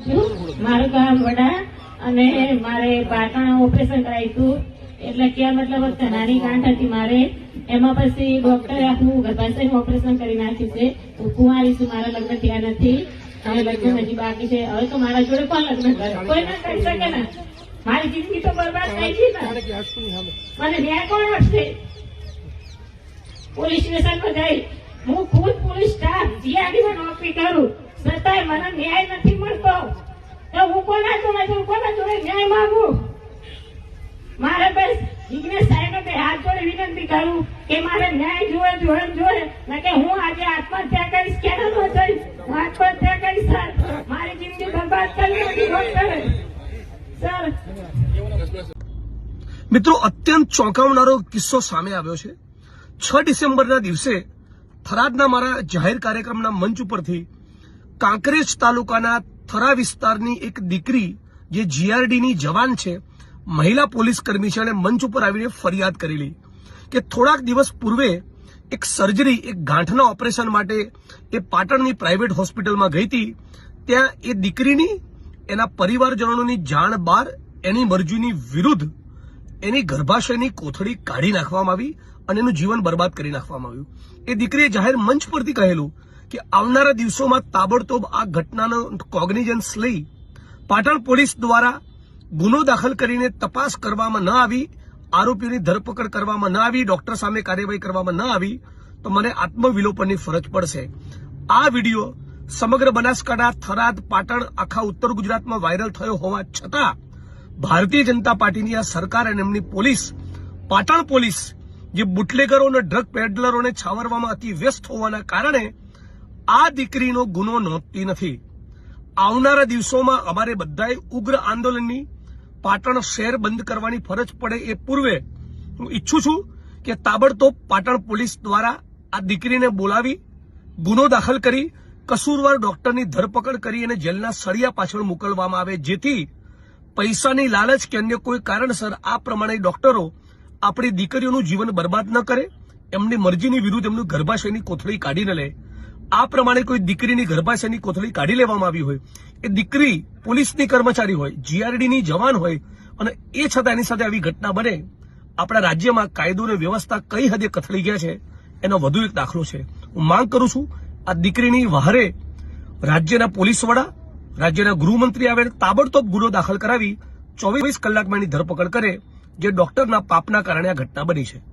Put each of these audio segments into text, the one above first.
મારું ગામ વડા અને મારે પાટણ ઓપરેશન કરાયું હતું. એટલે ક્યાં મતલબ નાની ગાંઠ હતી મારે. એમાં પછી ડોક્ટરે આખું ગર્ભાશયનું ઓપરેશન કરી નાખ્યું છે. હું કુંવારી છું મારા લગ્ન થયા નથી. અને લગ્ન હજી બાકી છે. હવે તો મારા જોડે કોણ લગ્ન કરે. કોઈ ના કરી શકે ને. મારી જિંદગી તો બરબાદ થઈ ગઈ ને. મને ન્યાય કોણ હશે પોલીસ સ્ટેશનમાં જઈ. હું ખુદ પોલીસ સ્ટાફ. જીઆરડીમાં નોકરી કરું. છતાંય મને ન્યાય નથી મળતો. તો હું કોના જોડે હું કોના જોડે ન્યાય માંગુ? મારે બસ જીગ્નેશ સાહેબ બે હાથ જોડે વિનંતી કરું કે મારે ન્યાય જોવે જોવે. જોવે કે હું આજે આત્મહત્યા કરીશ. કેમ ન થઈશ હું આત્મહત્યા કરીશ, સર. મારી જિંદગી બરબાદ કરી નથી સર. મિત્રો, અત્યંત ચોંકાવનારો કિસ્સો સામે આવ્યો છે. છ ડિસેમ્બરના દિવસે થરાદના મારા જાહેર કાર્યક્રમના મંચ ઉપરથી કાંકરેજ તાલુકાના થરા વિસ્તારની એક દીકરી જે જીઆરડીની જવાન છે, મહિલા પોલીસ કર્મી છે અને મંચ ઉપર આવીને ફરિયાદ કરેલી કે થોડાક દિવસ પૂર્વે એક સર્જરી એક ગાંઠના ઓપરેશન માટે એ પાટણની પ્રાઇવેટ હોસ્પિટલમાં ગઈ હતી. ત્યાં એ દીકરીની, એના પરિવારજનોની જાણ બહાર એની મરજીની વિરુદ્ધ એની ગર્ભાશયની કોથળી કાઢી નાખવામાં આવી અને એનું જીવન બરબાદ કરી નાખવામાં આવ્યું. એ દીકરીએ જાહેર મંચ પરથી કહેલું કે આવનારા દિવસોમાં તાબડતોબ આ ઘટનાનો કોગ્નિજન્સ લઈ પાટણ પોલીસ દ્વારા ગુનો દાખલ કરીને તપાસ કરવામાં ન આવી, આરોપીઓની ધરપકડ કરવામાં ન આવી, ડોક્ટર સામે કાર્યવાહી કરવામાં ન આવી, તો મને આત્મવિલોપનની ફરજ પડશે. આ વીડિયો સમગ્ર બનાસકાંઠા, થરાદ, પાટણ, આખા ઉત્તર ગુજરાતમાં વાયરલ થયો હોવા છતાં ભારતીય જનતા પાર્ટીની આ સરકાર અને એમની પોલીસ, પાટણ પોલીસ, જે બુટલેગરો અને ડ્રગ પેડલરોને છાવરવામાં અતિ વ્યસ્ત હોવાના કારણે આ દીકરીનો ગુનો નોંધતી નથી. આવનારા દિવસોમાં અમારે બધાએ ઉગ્ર આંદોલનની પાટણ શહેર બંધ કરવાની ફરજ પડે એ પૂર્વે હું ઈચ્છું છું કે તાબડતોબ પાટણ પોલીસ દ્વારા આ દીકરીને બોલાવી, ગુનો દાખલ કરી, કસૂરવાર ડોક્ટરની ધરપકડ કરી અને જેલના સળિયા પાછળ મોકલવામાં આવે, જેથી પૈસાની લાલચ કે અન્ય કોઈ કારણસર આ પ્રમાણે ડોક્ટરો આપણી દીકરીઓનું જીવન બરબાદ ન કરે, એમની મરજીની વિરુદ્ધ એમનું ગર્ભાશયની કોથળી કાઢીને લે. આ પ્રમાણે કોઈ દીકરીની ગર્ભાશયની કોથળી કાઢી લેવામાં આવી હોય, એ દીકરી પોલીસની કર્મચારી હોય જીઆરડીની જવાન હોય, અને એ છતાં એની સાથે આવી ઘટના બને, આપણા રાજ્યમાં કાયદો અને વ્યવસ્થા કઈ હદે કથળી ગયા છે, એનો વધુ એક દાખલો છે. હું માંગ કરું છું, આ દીકરીની વહારે રાજ્યના પોલીસ વડા, રાજ્યના ગૃહમંત્રી આવે તાબડતોબ ગુનો દાખલ કરાવી ચોવીસ કલાકમાં એની ધરપકડ કરે, જે ડોક્ટરના પાપના કારણે આ ઘટના બની છે.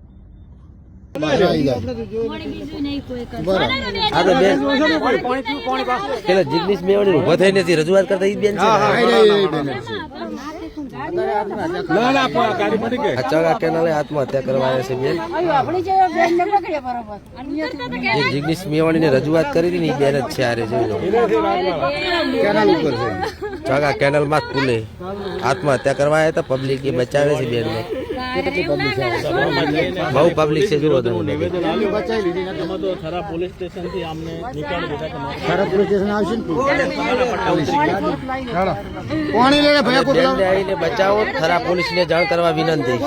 જિગ્નેશ મેવાણી ઊભા થઈને નથી રજૂઆત કરતા ઈ બેન છે ચગા કેનાલે આત્મહત્યા કરવા છે બેન જે જિગ્નેશ મેવાણી રજૂઆત કરી હતી ને બેન જ છે આરે જોઈ લો. ચગા કેનાલમાં જ આત્મહત્યા કરવા આવ્યા હતા પબ્લિક એ બચાવે છે બેન ને બહુ પબ્લિક છે જુઓ તમે. એમાં તો થરા પોલીસ સ્ટેશનથી અમને નીકાળી દીધા કે ખરા પોલીસ સ્ટેશન આવશે ને પાણી લઈને ભયા બચાવો થરા પોલીસ ને જાણ કરવા વિનંતી.